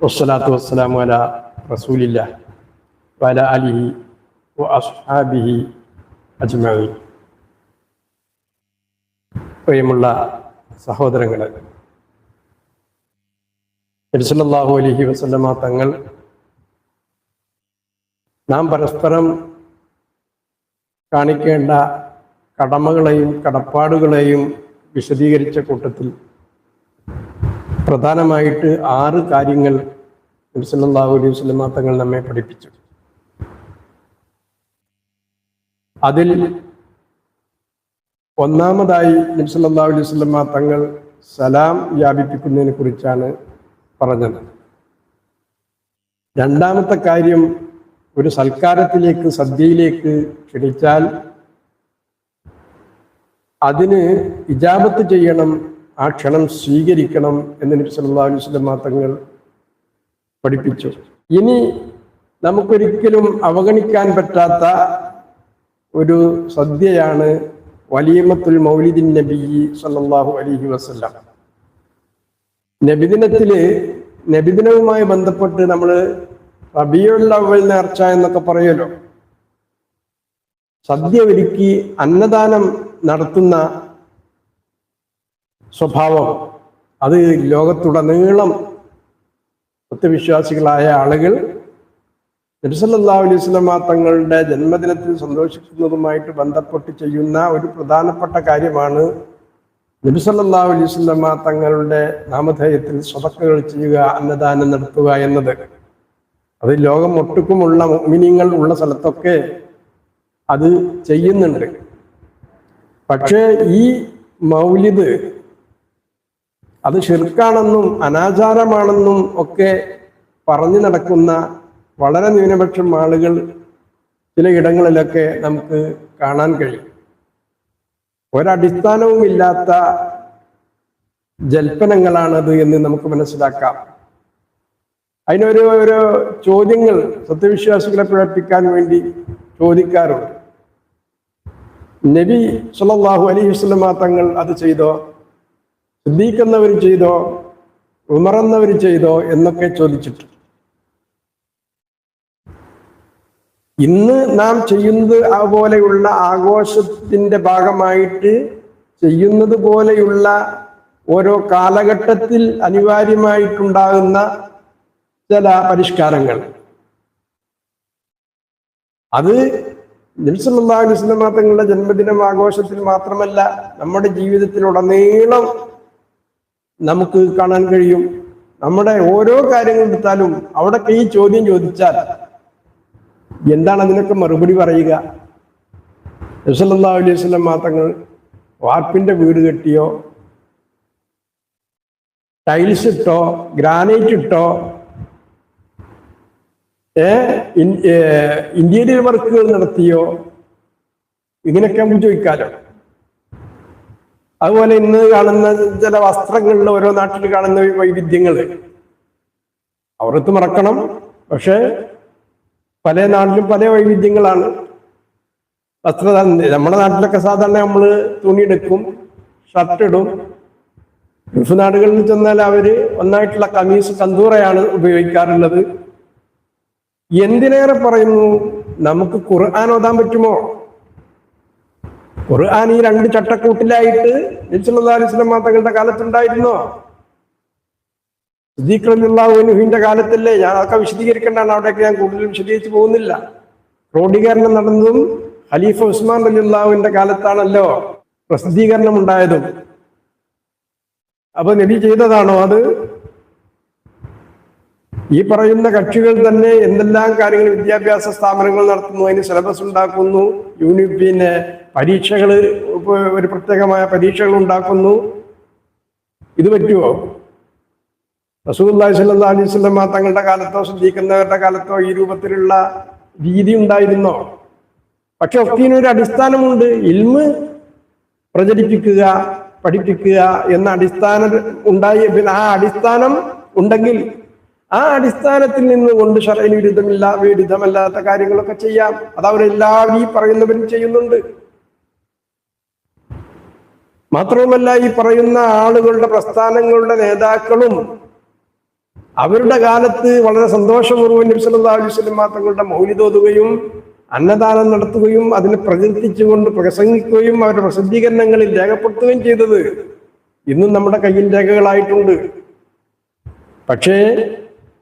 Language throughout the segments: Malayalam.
والصلاة والسلام على رسول الله وعلى آله وأصحابه أجمعين പ്രിയമുള്ള സഹോദരങ്ങളെ നബിസല്ലാഹു അലഹി വസല്ലമ തങ്ങൾ നാം പരസ്പരം കാണിക്കേണ്ട കടമകളെയും കടപ്പാടുകളെയും വിശദീകരിച്ച കൂട്ടത്തിൽ പ്രധാനമായിട്ട് ആറ് കാര്യങ്ങൾ നബിസല്ലാഹു അലൈഹി തങ്ങൾ നമ്മെ പഠിപ്പിച്ചു. അതിൽ ഒന്നാമതായി നബ്സല്ലാ അലൈഹി വസല്ലമ തങ്ങൾ സലാം വ്യാപിപ്പിക്കുന്നതിനെ കുറിച്ചാണ് പറഞ്ഞത്. രണ്ടാമത്തെ കാര്യം ഒരു സൽക്കാരത്തിലേക്ക് സദ്യയിലേക്ക് ക്ഷണിച്ചാൽ അതിന് ഇജാബത്ത് ചെയ്യണം ആ ക്ഷണം സ്വീകരിക്കണം എന്ന് നബി സല്ലല്ലാഹു അലൈഹി വസല്ലം തങ്ങൾ പഠിപ്പിച്ചു. ഇനി നമുക്കൊരിക്കലും അവഗണിക്കാൻ പറ്റാത്ത ഒരു സദ്യയാണ് വലീമത്തുൽ മൗലിദിൻ നബി സല്ലല്ലാഹു അലൈഹി വസല്ലം. നബിദിനത്തിൽ നബിദിനവുമായി ബന്ധപ്പെട്ട് നമ്മൾ റബിയുൽ അവൽ നേർച്ച എന്നൊക്കെ പറയുമല്ലോ. സദ്യ ഒരുക്കി അന്നദാനം നടത്തുന്ന സ്വഭാവം. അത് ലോകത്തുടനീളം സത്യവിശ്വാസികളായ ആളുകൾ നബിസല്ലാ അലൈഹി തങ്ങളുടെ ജന്മദിനത്തിൽ സന്തോഷിക്കുന്നതുമായിട്ട് ബന്ധപ്പെട്ട് ചെയ്യുന്ന ഒരു പ്രധാനപ്പെട്ട കാര്യമാണ് നബിസല്ലാ അലൈഹി സ്വലമ തങ്ങളുടെ നാമധേയത്തിൽ സ്വതക്കകൾ ചെയ്യുക അന്നദാനം നടത്തുക എന്നത്. അത് ലോകം ഒട്ടുക്കുമുള്ള മിനിങ്ങൾ ഉള്ള സ്ഥലത്തൊക്കെ അത് ചെയ്യുന്നുണ്ട്. പക്ഷേ ഈ മൗലിദ് അത് ശിർക്കാണെന്നും അനാചാരമാണെന്നും ഒക്കെ പറഞ്ഞു നടക്കുന്ന വളരെ ന്യൂനപക്ഷം ആളുകൾ ചില ഇടങ്ങളിലൊക്കെ നമുക്ക് കാണാൻ കഴിയും. ഒരടിസ്ഥാനവും ഇല്ലാത്ത ജൽപ്പനങ്ങളാണത് എന്ന് നമുക്ക് മനസ്സിലാക്കാം. അതിനൊരു ഒരു ചോദ്യങ്ങൾ സത്യവിശ്വാസികളെ പ്രകടിപ്പിക്കാൻ വേണ്ടി ചോദിക്കാറുണ്ട്. നബി സല്ലല്ലാഹു അലൈഹി വസല്ലമ തങ്ങൾ അത് ചെയ്തോ? സിദ്ദീഖ് ചെയ്തോ ഉമർ ചെയ്തോ എന്നൊക്കെ ചോദിച്ചിട്ട്. ഇന്ന് നാം ചെയ്യുന്നത് അതുപോലെയുള്ള ആഘോഷത്തിന്റെ ഭാഗമായിട്ട് ചെയ്യുന്നത് പോലെയുള്ള ഓരോ കാലഘട്ടത്തിൽ അനിവാര്യമായിട്ടുണ്ടാകുന്ന ചില പരിഷ്കാരങ്ങൾ. അത് നിമിഷമുണ്ടാകുന്ന അലുസ്ലമ തങ്ങളുടെ ജന്മദിനം ആഘോഷത്തിൽ മാത്രമല്ല നമ്മുടെ ജീവിതത്തിലുടനീളം നമുക്ക് കാണാൻ കഴിയും. നമ്മുടെ ഓരോ കാര്യങ്ങൾ എടുത്താലും അവിടൊക്കെ ഈ ചോദ്യം ചോദിച്ചാൽ എന്താണ് അതിനൊക്കെ മറുപടി പറയുക? നബ്സല്ലാ അലൈഹി സ്വലം മാത്രങ്ങൾ വാർപ്പിന്റെ വീട് കെട്ടിയോ? ടൈൽസ് ഇട്ടോ? ഗ്രാനൈറ്റ് ഇട്ടോ? ഏ? ഇന്റീരിയർ വർക്കുകൾ നടത്തിയോ? ഇങ്ങനെയൊക്കെ നമുക്ക് ചോദിക്കാലോ. അതുപോലെ ഇന്ന് കാണുന്ന ചില വസ്ത്രങ്ങളിൽ ഓരോ നാട്ടിൽ കാണുന്ന വൈവിധ്യങ്ങൾ. അവർക്ക് മറക്കണം. പക്ഷേ പല നാട്ടിലും പല വൈവിധ്യങ്ങളാണ്. വസ്ത്ര നമ്മുടെ നാട്ടിലൊക്കെ സാധാരണ നമ്മൾ തുണിയെടുക്കും ഷർട്ട് ഇടും. ഗൾഫ് നാടുകളിൽ ചെന്നാൽ അവർ ഒന്നായിട്ടുള്ള കമീസ് കന്തൂറയാണ് ഉപയോഗിക്കാറുള്ളത്. എന്തിനേറെ പറയുന്നു? നമുക്ക് ഖുർആൻ ഓതാൻ പറ്റുമോ? ഖുർആൻ ഈ രണ്ട് ചട്ടക്കൂട്ടിലായിട്ട് അലിസ്ലം തങ്ങളുടെ കാലത്തുണ്ടായിരുന്നോ? സിദ്ദീഖ്ലാഹുവിന്റെ കാലത്തല്ലേ? ഞാൻ അതൊക്കെ വിശദീകരിക്കേണ്ടാണ് അവിടെയൊക്കെ ഞാൻ കൂടുതൽ വിശദീകരിച്ച് പോകുന്നില്ല. ക്രോഡീകരണം നടന്നതും ഖലീഫ ഉസ്മാൻ അലിള്ളാഹുവിന്റെ കാലത്താണല്ലോ പ്രസിദ്ധീകരണം ഉണ്ടായതും അപ്പൊ നബി ചെയ്തതാണോ അത്? ഈ പറയുന്ന കക്ഷികൾ തന്നെ എന്തെല്ലാം കാര്യങ്ങൾ വിദ്യാഭ്യാസ സ്ഥാപനങ്ങൾ നടത്തുന്നു അതിന് സിലബസ് ഉണ്ടാക്കുന്നു യൂണി പിന്നെ പരീക്ഷകൾ ഒരു പ്രത്യേകമായ പരീക്ഷകൾ ഉണ്ടാക്കുന്നു. ഇത് പറ്റുമോ റസൂല്ലാഹി സല്ലാ അലൈഹി സ്വലമ തങ്ങളുടെ കാലത്തോ ശ്രദ്ധിക്കുന്നവരുടെ കാലത്തോ ഈ രൂപത്തിലുള്ള രീതി ഉണ്ടായിരുന്നോ? പക്ഷെ ഒക്കിനൊരു അടിസ്ഥാനമുണ്ട്. ഇൽമ് പ്രചരിപ്പിക്കുക പഠിപ്പിക്കുക എന്ന അടിസ്ഥാനം ഉണ്ടായി പിന്നെ ആ അടിസ്ഥാനം ഉണ്ടെങ്കിൽ ആ അടിസ്ഥാനത്തിൽ നിന്ന് കൊണ്ട് ഷറയിന് വിരുദ്ധമില്ല വിരുദ്ധമല്ലാത്ത കാര്യങ്ങളൊക്കെ ചെയ്യാം. അത് അവരെല്ലാവരും ഈ പറയുന്നവരും ചെയ്യുന്നുണ്ട്. മാത്രവുമല്ല ഈ പറയുന്ന ആളുകളുടെ പ്രസ്ഥാനങ്ങളുടെ നേതാക്കളും അവരുടെ കാലത്ത് വളരെ സന്തോഷപൂർവം നബി സല്ലല്ലാഹു അലൈഹി വസല്ലം തങ്ങളുടെ മൗലിതോതുകയും അന്നദാനം നടത്തുകയും അതിനെ പ്രകീർത്തിച്ചുകൊണ്ട് പ്രസംഗിക്കുകയും അവരുടെ പ്രസിദ്ധീകരണങ്ങളിൽ രേഖപ്പെടുത്തുകയും ചെയ്തത് ഇന്നും നമ്മുടെ കയ്യിൽ രേഖകളായിട്ടുണ്ട്. പക്ഷേ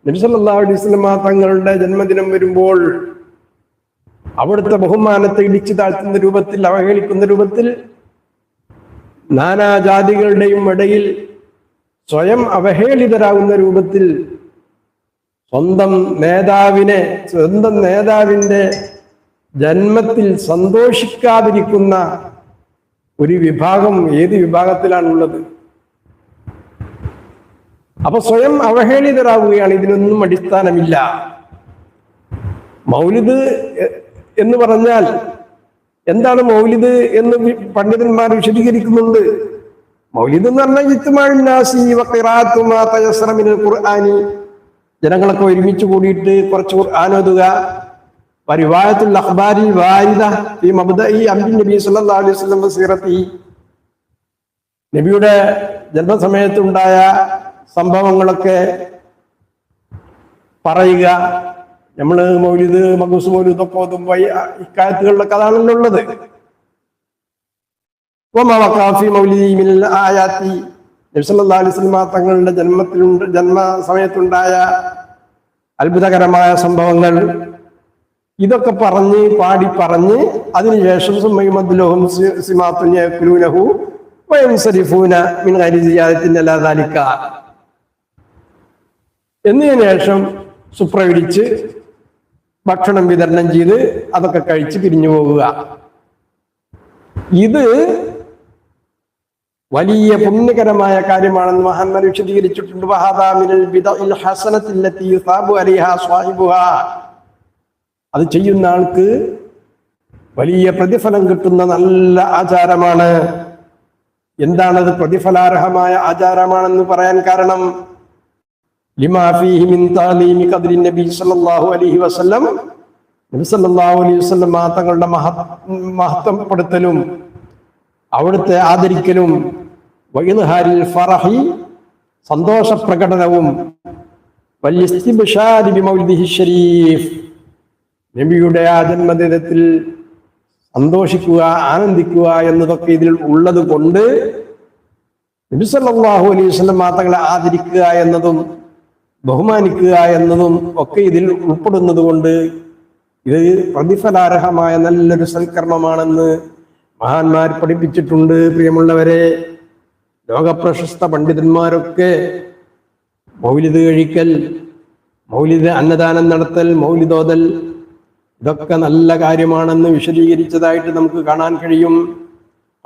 നബി സല്ലല്ലാഹു തങ്ങളുടെ ജന്മദിനം വരുമ്പോൾ അവിടുത്തെ ബഹുമാനത്തെ ഇടിച്ചു താഴ്ത്തുന്ന രൂപത്തിൽ അവഹേളിക്കുന്ന രൂപത്തിൽ നാനാജാതികളുടെയും ഇടയിൽ സ്വയം അവഹേളിതരാകുന്ന രൂപത്തിൽ സ്വന്തം നേതാവിനെ സ്വന്തം നേതാവിന്റെ ജന്മത്തിൽ സന്തോഷിക്കാതിരിക്കുന്ന ഒരു വിഭാഗം ഏത് വിഭാഗത്തിലാണുള്ളത്? അപ്പൊ സ്വയം അവഹേളിതരാകുകയാണ് ഇതിനൊന്നും അടിസ്ഥാനമില്ല. മൗലിദ് എന്ന് പറഞ്ഞാൽ എന്താണ് മൗലിദ് എന്ന് പണ്ഡിതന്മാർ വിശദീകരിക്കുന്നുണ്ട്. മൗലിദ് എന്ന് പറഞ്ഞാൽ ഖുർആാനി. ജനങ്ങളൊക്കെ ഒരുമിച്ച് കൂടിയിട്ട് കുറച്ച് ഖുർആൻ ഓതുക. പരിവായത്തുൽ അഖ്ബാരി വാരിദ ഈ അബ്ദുൽ അംബി നബി സല്ലല്ലാഹു അലൈഹി വസല്ലം വസീറത്തി. നബിയുടെ ജന്മസമയത്തുണ്ടായ സംഭവങ്ങളൊക്കെ പറയുക. നമ്മൾ മൗലിദ് മകുസ് മൗലിതൊക്കെ ഒക്കെ ഓതുമ്പോ ഈ ഇക്കാലത്തുകളിലൊക്കെ അതാണല്ലോ ഉള്ളത്. ആയാത്തി. നബി സല്ലല്ലാഹു അലൈഹി തങ്ങളുടെ ജന്മത്തിലുണ്ട് ജന്മ സമയത്തുണ്ടായ അത്ഭുതകരമായ സംഭവങ്ങൾ. ഇതൊക്കെ പറഞ്ഞ് പാടി പറഞ്ഞ് അതിനുശേഷം സുമ്മയുമദ്ലോഹം സിമാത്തുനഹു വയംസരിഫൂന മിൻ ഗൈരി മിൻ അലാ ദാലിക എന്നതിന് ശേഷം സുപ്രവിടിച്ച് ഭക്ഷണം വിതരണം ചെയ്ത് അതൊക്കെ കഴിച്ച് പിരിഞ്ഞു പോകുക ഇത് വലിയ പുണ്യകരമായ കാര്യമാണെന്ന് മഹാന്മാർ വിശദീകരിച്ചിട്ടുണ്ട്. അത് ചെയ്യുന്ന ആൾക്ക് വലിയ പ്രതിഫലം കിട്ടുന്ന നല്ല ആചാരമാണ്. എന്താണത് പ്രതിഫലാർഹമായ ആചാരമാണെന്ന് പറയാൻ കാരണം? ലിമാ ഫീഹി മിൻ താലീമി النبي صلى സല്ലല്ലാഹു അലൈഹി വസല്ലം. നബി സല്ലല്ലാഹു അലൈഹി വസല്ലം തങ്ങളുടെ മഹത് മഹത്വപ്പെടുത്തലും അവിടുത്തെ ആദരിക്കലും വൈദ്ഹാരിൽ ഫറഹി സന്തോഷ പ്രകടനവും വല്യസ്തിബ്ഷാരി ബിമൗലിദിഹി ഷരീഫ്. നബിയുടെ ആ ജന്മദിനത്തിൽ സന്തോഷിക്കുക ആനന്ദിക്കുക എന്നതൊക്കെ ഇതിൽ ഉള്ളത് കൊണ്ട് നബി സല്ലല്ലാഹു അലൈഹി വസല്ലം തങ്ങളെ ആദരിക്കുക എന്നതും ബഹുമാനിക്കുക എന്നതും ഒക്കെ ഇതിൽ ഉൾപ്പെടുന്നത് കൊണ്ട് ഇത് പ്രതിഫലാർഹമായ നല്ലൊരു സൽക്കർമ്മമാണെന്ന് മഹാന്മാർ പഠിപ്പിച്ചിട്ടുണ്ട്. പ്രിയമുള്ളവരെ ലോകപ്രശസ്ത പണ്ഡിതന്മാരൊക്കെ മൗലിത് കഴിക്കൽ മൗലിദ് അന്നദാനം നടത്തൽ മൗലിതോതൽ ഇതൊക്കെ നല്ല കാര്യമാണെന്ന് വിശദീകരിച്ചതായിട്ട് നമുക്ക് കാണാൻ കഴിയും.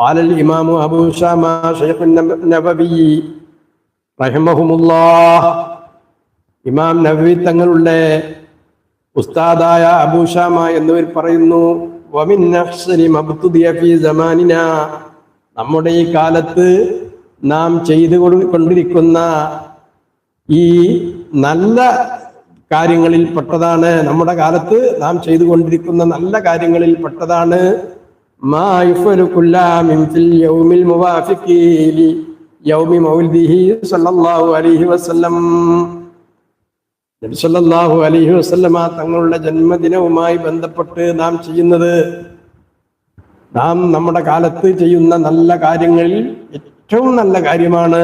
ആലൽ ഇമാമു അബൂ ഷാമ ഷൈഖുൻ നബ- നബവി റഹിമഹുമുല്ലാഹ്. ഇമാം നബി തങ്ങളുടെ ഉസ്താദായ അബൂഷാമ എന്നിവർ പറയുന്നു നമ്മുടെ ഈ കാലത്ത് നാം ചെയ്തു കൊണ്ടിരിക്കുന്ന ഈ നല്ല കാര്യങ്ങളിൽ പെട്ടതാണ് നമ്മുടെ കാലത്ത് നാം ചെയ്തുകൊണ്ടിരിക്കുന്ന നല്ല കാര്യങ്ങളിൽ പെട്ടതാണ്. യൗമി മൗലിദിഹി സല്ലല്ലാഹു അലൈഹി വസല്ലം. നബി സല്ലല്ലാഹു വസ്ലമ തങ്ങളുടെ ജന്മദിനവുമായി ബന്ധപ്പെട്ട് നാം ചെയ്യുന്നത് നാം നമ്മുടെ കാലത്ത് ചെയ്യുന്ന നല്ല കാര്യങ്ങളിൽ ഏറ്റവും നല്ല കാര്യമാണ്.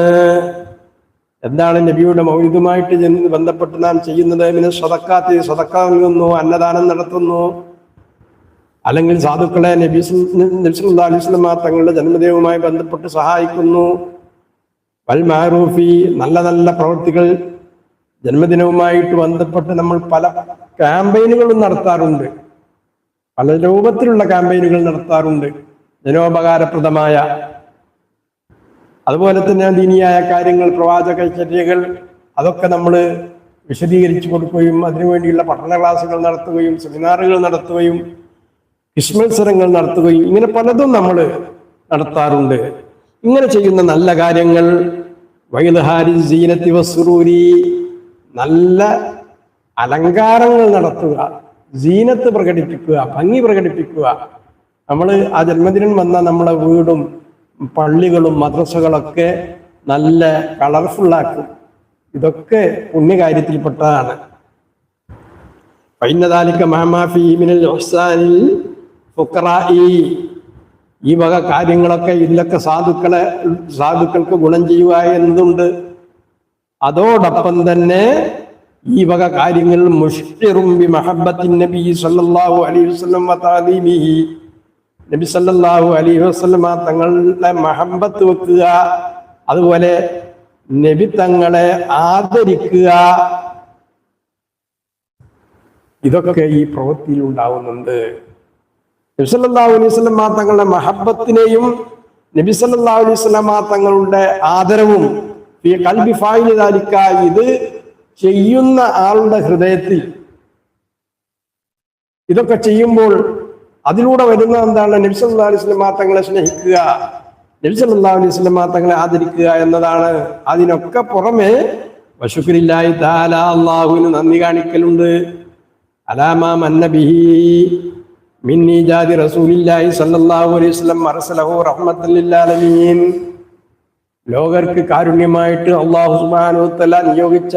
എന്താണ് നബിയുടെ മൗലിദുമായിട്ട് ബന്ധപ്പെട്ട് നാം ചെയ്യുന്നത്? പിന്നെ സ്വതക്കാത്തി സ്വതക്ക നൽകുന്നു അന്നദാനം നടത്തുന്നു. അല്ലെങ്കിൽ സാധുക്കളെ നബി അലൈഹി വസല്ലമ തങ്ങളുടെ ജന്മദിനവുമായി ബന്ധപ്പെട്ട് സഹായിക്കുന്നു. വൽ മാറൂഫി നല്ല നല്ല പ്രവൃത്തികൾ ജന്മദിനവുമായിട്ട് ബന്ധപ്പെട്ട് നമ്മൾ പല ക്യാമ്പയിനുകളും നടത്താറുണ്ട്. പല രൂപത്തിലുള്ള ക്യാമ്പയിനുകൾ നടത്താറുണ്ട്. ജനോപകാരപ്രദമായ. അതുപോലെ തന്നെ ദീനിയായ കാര്യങ്ങൾ പ്രവാചക ചര്യകൾ അതൊക്കെ നമ്മൾ വിശദീകരിച്ചു കൊടുക്കുകയും അതിനുവേണ്ടിയുള്ള പഠന ക്ലാസ്സുകൾ നടത്തുകയും സെമിനാറുകൾ നടത്തുകയും വിസ്മത്സരങ്ങൾ നടത്തുകയും ഇങ്ങനെ പലതും നമ്മൾ നടത്താറുണ്ട്. ഇങ്ങനെ ചെയ്യുന്ന നല്ല കാര്യങ്ങൾ വൈദഹാരി ജീനത്തി വസുറൂരി നല്ല അലങ്കാരങ്ങൾ നടത്തുക ജീനത്ത് പ്രകടിപ്പിക്കുക ഭംഗി പ്രകടിപ്പിക്കുക. നമ്മൾ ആ ജന്മദിനം വന്ന നമ്മളെ വീടും പള്ളികളും മദ്രസകളൊക്കെ നല്ല കളർഫുള്ളാക്കും ഇതൊക്കെ പുണ്യകാര്യത്തിൽപ്പെട്ടതാണ്. ഫൈനദാലിക മഹമാഫി ഈ വക കാര്യങ്ങളൊക്കെ ഇതിലൊക്കെ സാധുക്കളെ സാധുക്കൾക്ക് ഗുണം ചെയ്യുക എന്നതുണ്ട് അതോടൊപ്പം തന്നെ ഈ വക കാര്യങ്ങൾ സല്ലല്ലാഹു അലൈഹി വസല്ലം തങ്ങളുടെ മഹബത്ത് വെക്കുക അതുപോലെ നബി തങ്ങളെ ആദരിക്കുക. ഇതൊക്കെ ഈ പ്രവൃത്തിയിൽ ഉണ്ടാവുന്നുണ്ട്. നബി സല്ലല്ലാഹു അലൈഹി വസല്ലമ തങ്ങളുടെ മഹബത്തിനെയും നബി സല്ലല്ലാഹു അലൈഹി വസല്ലമ തങ്ങളുടെ ആദരവും ഈ കൽബി ഫായിൽ ദാലിക്ക ഇത് ചെയ്യുന്ന ആളുടെ ഹൃദയത്തിൽ. ഇതൊക്കെ ചെയ്യുമ്പോൾ അതിലൂടെ വരുന്ന എന്താണ്? നബി സല്ലല്ലാഹു അലൈഹി വസല്ലമ തങ്ങളെ സ്നേഹിക്കുക നബി സല്ലല്ലാഹു അലൈഹി വസല്ലമ തങ്ങളെ ആദരിക്കുക എന്നതാണ്. അതിനൊക്കെ പുറമെ വശുക്രില്ലാഹി താല അള്ളാഹുവിന് നന്ദി കാണിക്കലുണ്ട്. അലാമ മിൻ ഈജാദി റസൂലില്ലാഹി സല്ലല്ലാഹു അലൈഹി വസല്ലം അർസലഹു റഹ്മത്തൽ ആലമീൻ. ലോകർക്ക് കാരുണ്യമായിട്ട് അള്ളാഹു സുബ്ഹാനഹു വതആല നിയോഗിച്ച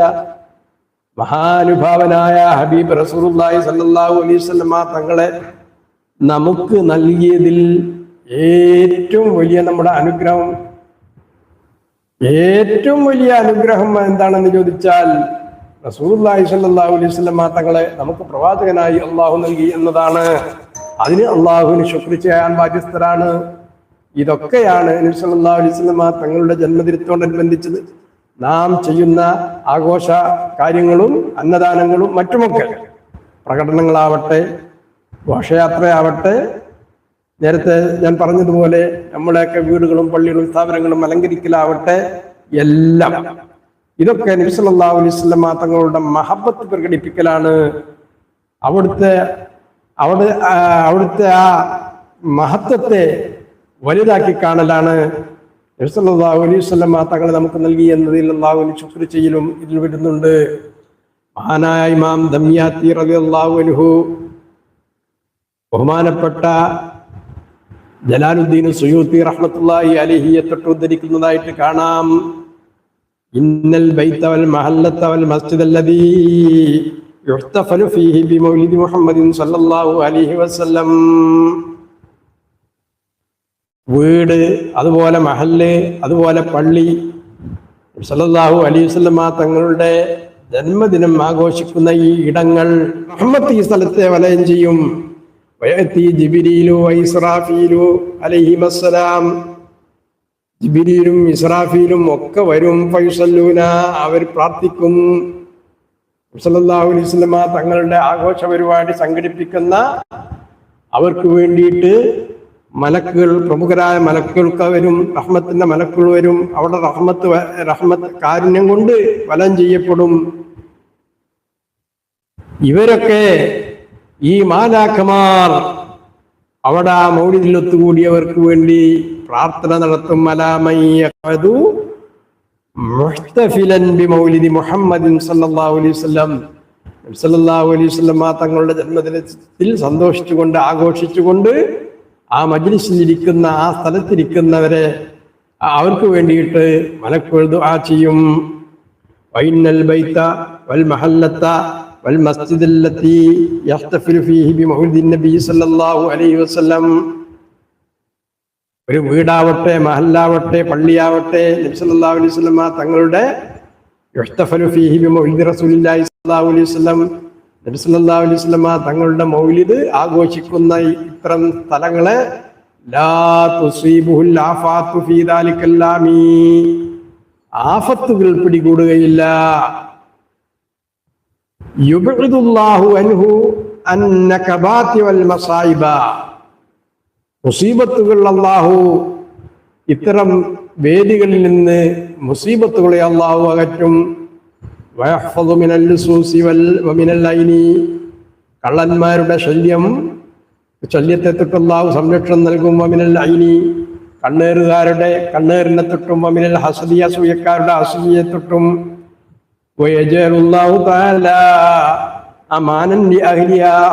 മഹാനുഭാവനായ ഹബീബ് റസൂർലായി സല്ലാഹു അലൈഹി വസല്ലമ തങ്ങളെ നമുക്ക് നൽകിയതിൽ ഏറ്റവും വലിയ നമ്മുടെ അനുഗ്രഹം. ഏറ്റവും വലിയ അനുഗ്രഹം എന്താണെന്ന് ചോദിച്ചാൽ റസൂർലായി സല്ലാഹു അലൈഹി വസല്ലമ തങ്ങളെ നമുക്ക് പ്രവാചകനായി അള്ളാഹു നൽകി എന്നതാണ്. അതിന് അള്ളാഹുവിന് ശുക്ർ ചെയ്യാൻ ബാധ്യസ്ഥരാണ്. ഇതൊക്കെയാണ് നബി സല്ലല്ലാഹു അലൈഹി വസല്ലമ തങ്ങളുടെ ജന്മദിനത്തോടനുബന്ധിച്ചത്. നാം ചെയ്യുന്ന ആഘോഷ കാര്യങ്ങളും അന്നദാനങ്ങളും മറ്റുമൊക്കെ പ്രകടനങ്ങളാവട്ടെ ഘോഷയാത്രയാവട്ടെ. നേരത്തെ ഞാൻ പറഞ്ഞതുപോലെ നമ്മളെയൊക്കെ വീടുകളും പള്ളികളും സ്ഥാപനങ്ങളും അലങ്കരിക്കലാവട്ടെ എല്ലാം. ഇതൊക്കെ നബി സല്ലല്ലാഹു അലൈഹി വസല്ലമ തങ്ങളുടെ മഹബത്ത് പ്രകടിപ്പിക്കലാണ്. അവിടുത്തെ അവിടെ അവിടുത്തെ ആ മഹത്വത്തെ വലുതാക്കി കാണലാണ്. നബി സല്ലല്ലാഹു അലൈഹി വസല്ലമ തങ്ങളെ നമുക്ക് നൽകി എന്നതിൽ അള്ളാഹുവിന് ശുക്ർ ചെയ്യലും ഇതിൽ വിടുന്നുണ്ട്. മഹാനായ ഇമാം ദമ്യാത്തി റളിയല്ലാഹു അൻഹു ബഹുമാനപ്പെട്ട ജലാലുദ്ദീൻ സുയൂത്തി റഹ്മത്തുള്ളാഹി അലിഹിയെ തൊട്ട് ഉദ്ധരിക്കുന്നതായിട്ട് കാണാം. ഇന്നൽ ബൈത്തവൽ മഹല്ലത്തവൽ മസ്ജിദ് അല്ലദീ യുഹ്തഫലു ഫീഹി ബിമൗലിദി മുഹമ്മദിൻ സല്ലല്ലാഹു അലൈഹി വസല്ലം. വീട് അതുപോലെ മഹല്ല് അതുപോലെ പള്ളി. സല്ലല്ലാഹു അലൈഹി തങ്ങളുടെ ജന്മദിനം ആഘോഷിക്കുന്ന ഈ ഇടങ്ങൾ റഹ്മത്ത് ഈ സ്ഥലത്തെ വലയം ചെയ്യും. വയത്തി ജിബിരിയിലു ഇസ്രാഫീലു ഒക്കെ വരും. ഫൈസല്ലൂന അവർ പ്രാർത്ഥിക്കും. സല്ലല്ലാഹു അലൈഹി വസല്ലമ തങ്ങളുടെ ആഘോഷ പരിപാടി സംഘടിപ്പിക്കുന്ന അവർക്ക് വേണ്ടിയിട്ട് മലക്കുകൾ പ്രമുഖരായ മലക്കുകൾക്ക് വരും റഹ്മത്തിന്റെ മലക്കുകൾ വരും അവിടെ റഹ്മത്ത് റഹ്മത്ത് കാരുണ്യം കൊണ്ട് ഫലം ചെയ്യപ്പെടും. ഇവരൊക്കെ ഈ മാലാഖമാർ അവിടെ ആ മൗലിതിൽ ഒത്തുകൂടിയവർക്ക് വേണ്ടി പ്രാർത്ഥന നടത്തും. മലാമയ്യു ബി മൗലിദി മുഹമ്മദിൻ സല്ലല്ലാഹു അലൈഹി വസല്ലം. സല്ലല്ലാഹു അലൈഹി വസല്ലം തങ്ങളുടെ ജന്മദിനത്തിൽ സന്തോഷിച്ചുകൊണ്ട് ആഘോഷിച്ചുകൊണ്ട് ആ മജ്ലിസിൽ ഇരിക്കുന്ന ആ സ്ഥലത്തിരിക്കുന്നവരെ അവർക്ക് വേണ്ടിയിട്ട് മലക്കുകൾ ദുആ ചെയ്യും. വൈനൽ ബൈത്ത വൽ മഹല്ലത്ത വൽ മസ്ജിദ് അല്ലത്തി ഫീഹി ബിമൗലിദി നബി സല്ലല്ലാഹു അലൈഹി വസല്ലം. ഒരു വീടാവട്ടെ മഹല്ലാവട്ടെ പള്ളിയാവട്ടെ നബി സല്ലല്ലാഹു അലൈഹി വസല്ലം തങ്ങളുടെ യുഹ്തഫലു ഫീഹി ബിമൗലിദി റസൂലില്ലാഹി സല്ലല്ലാഹു അലൈഹി വസല്ലം നബി സല്ലല്ലാഹു അലൈഹി തങ്ങളുടെ മൗലിദ് ആഘോഷിക്കുന്ന ഇത്തരം സ്ഥലങ്ങളെ ആഫത്തുകൾ പിടികൂടുകയില്ല. അള്ളാഹു ഇത്തരം വേദികളിൽ നിന്ന് മുസീബത്തുകളെ അള്ളാഹു അകറ്റും. മിനൽ കള്ളന്മാരുടെ ശല്യം. ശല്യത്തെ തൊട്ടുള്ള സംരക്ഷണം നൽകും. വമിനൽ ഐനി കണ്ണേറുകാരുടെ കണ്ണേറിനെ തൊട്ടും വമിനൽ ഹസദിയ സൂയക്കാരുടെ ഹസദിയെ തൊട്ടും.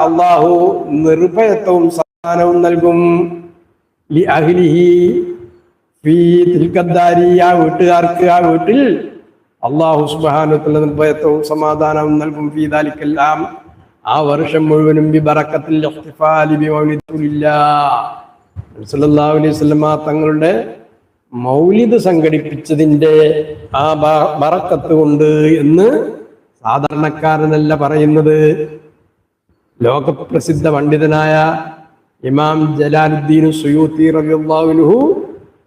അള്ളാഹു നിർഭയത്വവും സമാനവും നൽകും. ലി അഹ്ലിഹി. ഫീ ആ വീട്ടുകാർക്ക് ആ വീട്ടിൽ അള്ളാഹു സുബാനുത്തുള്ള നിർഭയത്വവും സമാധാനവും നൽകും ഫീദാലിക്കെല്ലാം ആ വർഷം മുഴുവനും വസല്ലമ തങ്ങളുടെ മൗലിദ് സംഘടിപ്പിച്ചതിന്റെ ആ ബറക്കത്ത് കൊണ്ട് എന്ന് സാധാരണക്കാരനല്ല പറയുന്നത്. ലോകപ്രസിദ്ധ പണ്ഡിതനായ ഇമാം ജലാലുദ്ദീൻ സുയൂത്തി റബിഹു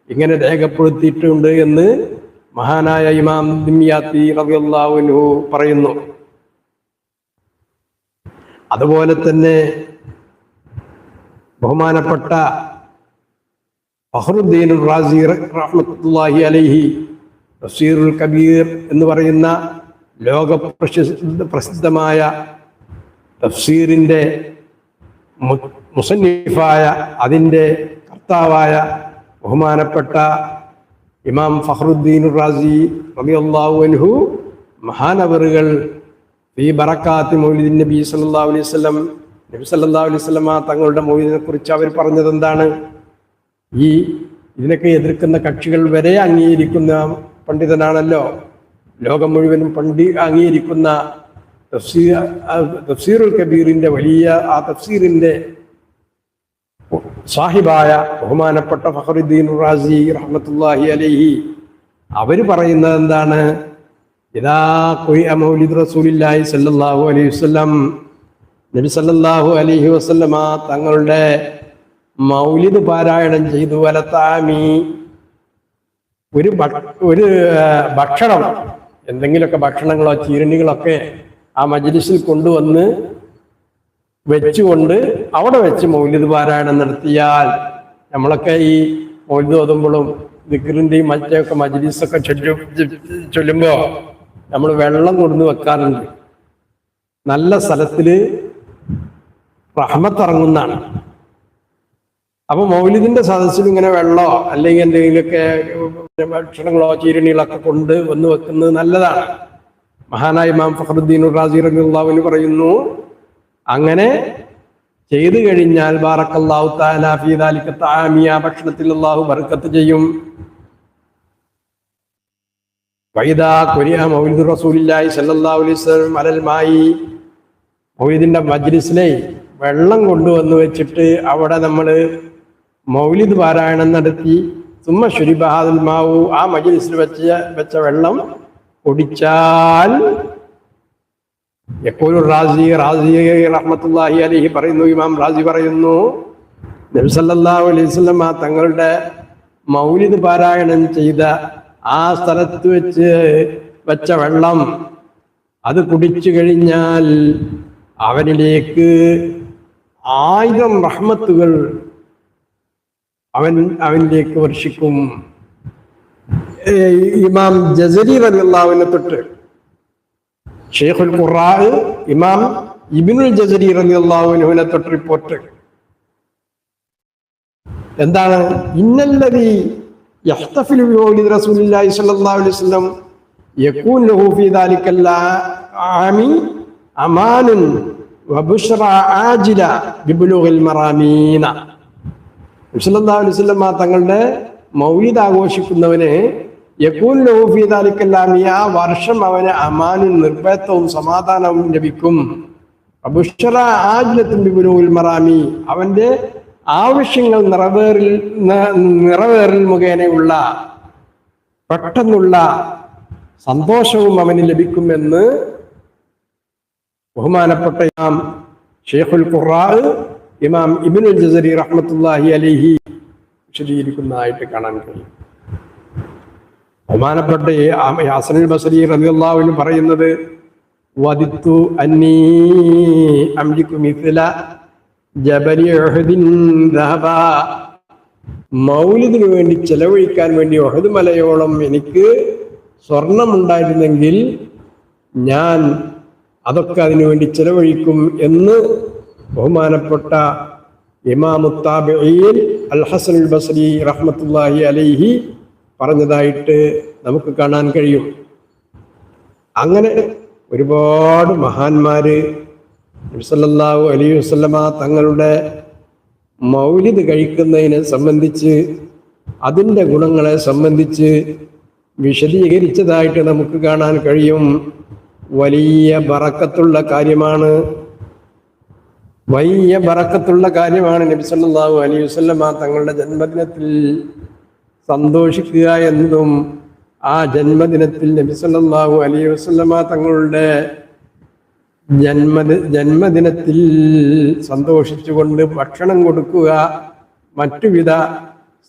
ഇങ്ങനെ രേഖപ്പെടുത്തിയിട്ടുണ്ട് എന്ന് മഹാനായ ഇമാം ദിമ്യാത്തി റബിയുള്ളാഹുനുഹു പറയുന്നു. അതുപോലെ തന്നെ ബഹുമാനപ്പെട്ട ഫഹറുദ്ദീൻ റാസി റഹ്മത്തുല്ലാഹി അലൈഹി തഫ്സീറുൽ കബീർ എന്ന് പറയുന്ന ലോക പ്രശസ്ത പ്രസിദ്ധമായ തഫ്സീറിന്റെ മുസന്നിഫായ അതിന്റെ കർത്താവായ ബഹുമാനപ്പെട്ട ഇമാം ഫഹ്റുദ്ദീൻ റാസി റളിയല്ലാഹു അൻഹു മഹാനവറുകൾ ഈ ബറക്കാത്ത് മൗലിദിൻ നബി സല്ലല്ലാഹു അലൈഹി വസല്ലം നബി സല്ലല്ലാഹു അലൈഹി വസല്ലമ തങ്ങളുടെ മൗലിദിനെ കുറിച്ച് അവർ പറഞ്ഞത് എന്താണ് ഈ ഇതിനൊക്കെ എതിർക്കുന്ന കക്ഷികൾ വരെ അംഗീകരിക്കുന്ന പണ്ഡിതനാണല്ലോ. ലോകം മുഴുവനും പണ്ഡി അംഗീകരിക്കുന്ന തഫ്സീർ തഫ്സീറുൽ കബീറിന്റെ വലിയ ആ തഫ്സീറിന്റെ സാഹിബായ ബഹുമാനപ്പെട്ട ഫഹറുദ്ദീൻ റാസി റഹ്മത്തുല്ലാഹി അലൈഹി. അവർ പറയുന്നത് എന്താണ്? ഇതാ കൊയ്യമൗലിദ് മൗലിദ് റസൂലില്ലാഹി സല്ലല്ലാഹു അലൈഹി വസല്ലം. നബി സല്ലല്ലാഹു അലൈഹി വസല്ലമ തങ്ങളുടെ മൗലിദ് പാരായണം ചെയ്തു. വലത്താമി ഒരു ഒരു ഭക്ഷണം എന്തെങ്കിലുമൊക്കെ ഭക്ഷണങ്ങളോ ചീരണികളൊക്കെ ആ മജ്ലിസിൽ കൊണ്ടുവന്ന് വെച്ചുകൊണ്ട് അവിടെ വെച്ച് മൗലിത് പാരായണം നടത്തിയാൽ നമ്മളൊക്കെ ഈ മൗലിത് ഓതുമ്പോഴും ദിക്കറിന്റെയും മറ്റൊക്കെ മജ്ലിസൊക്കെ ചൊല്ലുമ്പോൾ ചൊല്ലുമ്പോ നമ്മൾ വെള്ളം കൊടുന്ന് വെക്കാറുണ്ട്. നല്ല സ്ഥലത്തിൽ റഹ്മത്തിറങ്ങുന്നതാണ് അപ്പൊ മൗലിദിന്റെ സദസ്സിൽ ഇങ്ങനെ വെള്ളമോ അല്ലെങ്കിൽ എന്തെങ്കിലുമൊക്കെ ഭക്ഷണങ്ങളോ ചീരണികളൊക്കെ കൊണ്ട് വന്ന് വെക്കുന്നത് നല്ലതാണ്. മഹാനായ മാം ഫഹറുദ്ദീൻ റാസി റബിള്ളാവിന് പറയുന്നു അങ്ങനെ ചെയ്തു കഴിഞ്ഞാൽ ബാറക്കല്ലാഹു തആല ഫീ ദാലിക തആമിയ ഭക്ഷണത്തിൽ അള്ളാഹു ബർക്കത്ത് ചെയ്യും. വൈദാ കൊരിയ മൗലിദ് അലൈഹി വസല്ലം അലൽ മൗലിദിന്റെ മജ്ലിസിലെ വെള്ളം കൊണ്ടുവന്ന് വെച്ചിട്ട് അവിടെ നമ്മൾ മൗലിദ് പാരായണം നടത്തി. സുമ്മ ശുരിബഹാദുൽ മാവു ആ മജ്ലിസിൽ വെച്ച വെച്ച വെള്ളം കുടിച്ചാൽ എപ്പോഴും റാസി റാസി റഹ്മത്തുള്ളാഹി അലൈഹി പറയുന്നു. ഇമാം റാസി പറയുന്നു നബി സല്ലല്ലാഹു അലൈഹി വസല്ലം തങ്ങളുടെ മൗലിദ് പാരായണം ചെയ്ത ആ സ്ഥലത്ത് വെച്ച് വെച്ച വെള്ളം അത് കുടിച്ചു കഴിഞ്ഞാൽ അവനിലേക്ക് ആയിരം റഹ്മത്തുകൾ അവൻ അവനിലേക്ക് വർഷിക്കും. ഇമാം ജസരി റളിയല്ലാഹുവിനെ തൊട്ട് ഷെയ്ഖുൽ ഖുറാ ഇമാം ഇബിനുൽ ജസരി റളിയല്ലാഹുവിനെ തൊട്ട് റിപ്പോർട്ട് എന്താണ്? ഇന്നല്ലതി യഹ്തഫിലു ബിമൗലിദ് റസൂലില്ലാഹി സ്വല്ലല്ലാഹു അലൈഹി വസല്ലം യകൂൻ ഫീ ദാലിക്കൽ ആമി അമാനുൻ വബുഷ്റ ആജില ബിബുലുഗിൽ മറാമീന. സ്വല്ലല്ലാഹു അലൈഹി വസല്ലം തങ്ങളുടെ മൗലിദ് ആഘോഷിക്കുന്നവന് ദാലിക്കൽ ആമി ആ വർഷം അവന് അമാനും നിർഭയത്വവും സമാധാനവും ലഭിക്കും. അബുഷറ ആജിലത്തും മറാമി. അവന്റെ ആവശ്യങ്ങൾ നിറവേറിൽ നിറവേറിൽ മുഖേനയുള്ള പെട്ടെന്നുള്ള സന്തോഷവും അവന് ലഭിക്കുമെന്ന് ബഹുമാനപ്പെട്ട ഇമാം ഷെയ്ഖുൽ ഖുറാ ഇമാം ഇബിനുൽ ജസരി റഹ്മത്തുല്ലാഹി അലിഹി വിശദീകരിക്കുന്നതായിട്ട് കാണാൻ കഴിയും. ബഹുമാനപ്പെട്ട ഹസനുൽ ബസരി റളിയല്ലാഹു പറയുന്നത് വദിത്തു അന്നീ അംലിക്കു മിഥില മൗലിദിന് വേണ്ടി ചെലവഴിക്കാൻ വേണ്ടി ഒഹദ് മലയോളം എനിക്ക് സ്വർണമുണ്ടായിരുന്നെങ്കിൽ ഞാൻ അതൊക്കെ അതിനു വേണ്ടി ചെലവഴിക്കും എന്ന് ബഹുമാനപ്പെട്ട ഇമാമുത്താബ് അൽ ഹസൻ ബസരി റഹ്മത്തുല്ലാഹി അലൈഹി പറഞ്ഞതായിട്ട് നമുക്ക് കാണാൻ കഴിയും. അങ്ങനെ ഒരുപാട് മഹാന്മാര് നബിസല്ലാഹു അലൈഹി വസല്ലമ തങ്ങളുടെ മൗലിത് കഴിക്കുന്നതിനെ സംബന്ധിച്ച് അതിന്റെ ഗുണങ്ങളെ സംബന്ധിച്ച് വിശദീകരിച്ചതായിട്ട് നമുക്ക് കാണാൻ കഴിയും. വലിയ ബറക്കത്തുള്ള കാര്യമാണ്. വലിയ ബറക്കത്തുള്ള കാര്യമാണ് നബി സല്ലല്ലാഹു അലൈഹി തങ്ങളുടെ ജന്മദിനത്തിൽ സന്തോഷിക്കുക എന്നതും ആ ജന്മദിനത്തിൽ നബി സല്ലല്ലാഹു അലൈഹി വസല്ലമ തങ്ങളുടെ ജന്മദി ജന്മദിനത്തിൽ സന്തോഷിച്ചുകൊണ്ട് ഭക്ഷണം കൊടുക്കുക മറ്റുവിധ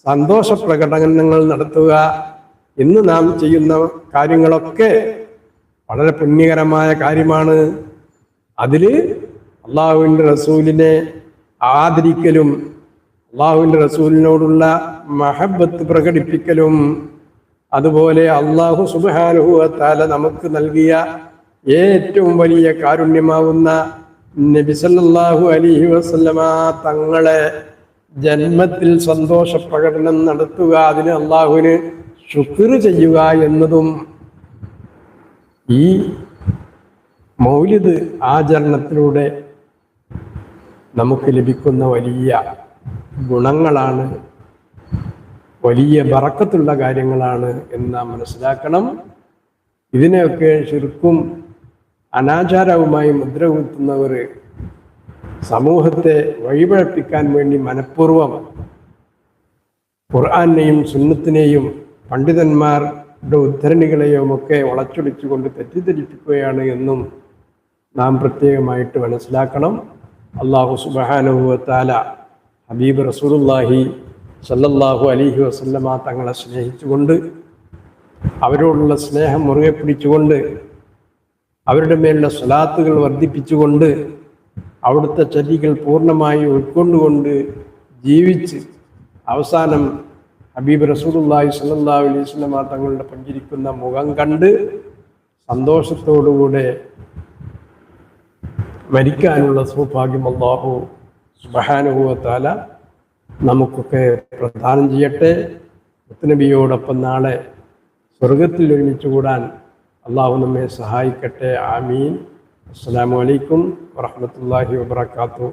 സന്തോഷ പ്രകടനങ്ങൾ നടത്തുക. ഇന്ന് നാം ചെയ്യുന്ന കാര്യങ്ങളൊക്കെ വളരെ പുണ്യകരമായ കാര്യമാണ്. അതിൽ അള്ളാഹുവിന്റെ റസൂലിനെ ആദരിക്കലും അള്ളാഹുവിന്റെ റസൂലിനോടുള്ള മഹബത്ത് പ്രകടിപ്പിക്കലും അതുപോലെ അള്ളാഹു സുബാനുഭവത്താല നമുക്ക് നൽകിയ ഏറ്റവും വലിയ കാരുണ്യമാവുന്ന നബിസല്ലാഹു അലിഹി വസ്ലമ തങ്ങളെ ജന്മത്തിൽ സന്തോഷ പ്രകടനം നടത്തുക അതിന് അള്ളാഹുവിന് ശുക്ർ ചെയ്യുക എന്നതും ഈ മൗലിദ് ആചരണത്തിലൂടെ നമുക്ക് ലഭിക്കുന്ന വലിയ ഗുണങ്ങളാണ്. വലിയ ബറക്കത്തുള്ള കാര്യങ്ങളാണ് എന്ന് മനസ്സിലാക്കണം. ഇതിനെയൊക്കെ ശിർക്കും അനാചാരവുമായി മുദ്ര കുത്തുന്നവർ സമൂഹത്തെ വഴിപഴപ്പിക്കാൻ വേണ്ടി മനഃപൂർവം ഖുർആാനെയും സുന്നത്തിനെയും പണ്ഡിതന്മാരുടെ ഉദ്ധരണികളെയും ഒക്കെ വളച്ചൊടിച്ചുകൊണ്ട് തെറ്റിദ്ധരിപ്പിക്കുകയാണ് എന്നും നാം പ്രത്യേകമായിട്ട് മനസ്സിലാക്കണം. അള്ളാഹു സുബാനുഭവത്താല ഹബീബ് റസൂലുല്ലാഹി സല്ലല്ലാഹു അലിഹി വസല്ലമ തങ്ങളെ സ്നേഹിച്ചുകൊണ്ട് അവരോടുള്ള സ്നേഹം മുറുകെ പിടിച്ചുകൊണ്ട് അവരുടെ മേലുള്ള സ്വലാത്തുകൾ വർദ്ധിപ്പിച്ചുകൊണ്ട് അവിടുത്തെ ചര്യകൾ പൂർണമായി ഉൾക്കൊണ്ടുകൊണ്ട് ജീവിച്ച് അവസാനം ഹബീബ് റസൂലുല്ലാഹി അലൈഹി വസല്ലമ തങ്ങളുടെ പഞ്ചിരിക്കുന്ന മുഖം കണ്ട് സന്തോഷത്തോടുകൂടെ മരിക്കാനുള്ള സൗഭാഗ്യം അള്ളാഹു സുബഹാനുഭവത്താല നമുക്കൊക്കെ പ്രദാനം ചെയ്യട്ടെ. മുത്തനബിയോടൊപ്പം നാളെ സ്വർഗത്തിൽ ഒരുമിച്ച് കൂടാൻ അള്ളാഹു നമ്മെ സഹായിക്കട്ടെ. ആമീൻ. അസ്സാം അലൈക്കും വറഹ്മത്തുള്ളാഹി വബറകാതുഹു.